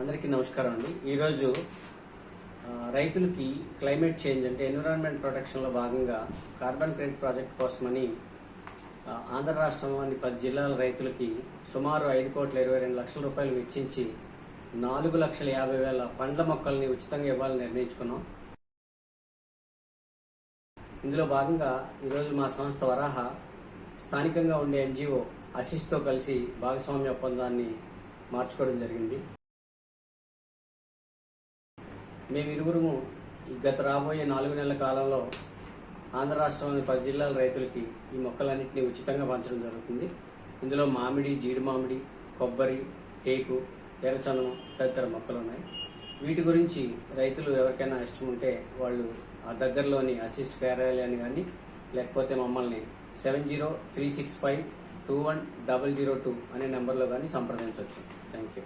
అందరికీ నమస్కారం అండి. ఈరోజు రైతులకి క్లైమేట్ చేంజ్ అంటే ఎన్విరాన్మెంట్ ప్రొటెక్షన్లో భాగంగా కార్బన్ క్రెడిట్ ప్రాజెక్ట్ కోసమని ఆంధ్ర రాష్ట్రంలోని పది జిల్లాల రైతులకి సుమారు ఐదు కోట్ల ఇరవై రెండు లక్షల రూపాయలు వెచ్చించి నాలుగు లక్షల యాభై వేల పండ్ల మొక్కల్ని ఉచితంగా ఇవ్వాలని నిర్ణయించుకున్నాం. ఇందులో భాగంగా ఈరోజు మా సంస్థ వరాహ స్థానికంగా ఉండే ఎన్జిఓ అసిస్ట్తో కలిసి భాగస్వామ్య ఒప్పందాన్ని మార్చుకోవడం జరిగింది. మేము ఇరువురుము గత రాబోయే నాలుగు నెలల కాలంలో ఆంధ్ర రాష్ట్రంలోని పది జిల్లాల రైతులకి ఈ మొక్కలన్నింటినీ ఉచితంగా పంచడం జరుగుతుంది. ఇందులో మామిడి జీడి మామిడి కొబ్బరి టేకు ఎర్రచనం తదితర మొక్కలు ఉన్నాయి. వీటి గురించి రైతులు ఎవరికైనా ఇష్టం ఉంటే వాళ్ళు ఆ దగ్గరలోని అసిస్ట్ కార్యాలయాన్ని కానీ లేకపోతే మమ్మల్ని seven zero three six five two one double zero two అనే నెంబర్లో కానీ సంప్రదించవచ్చు. Thank you.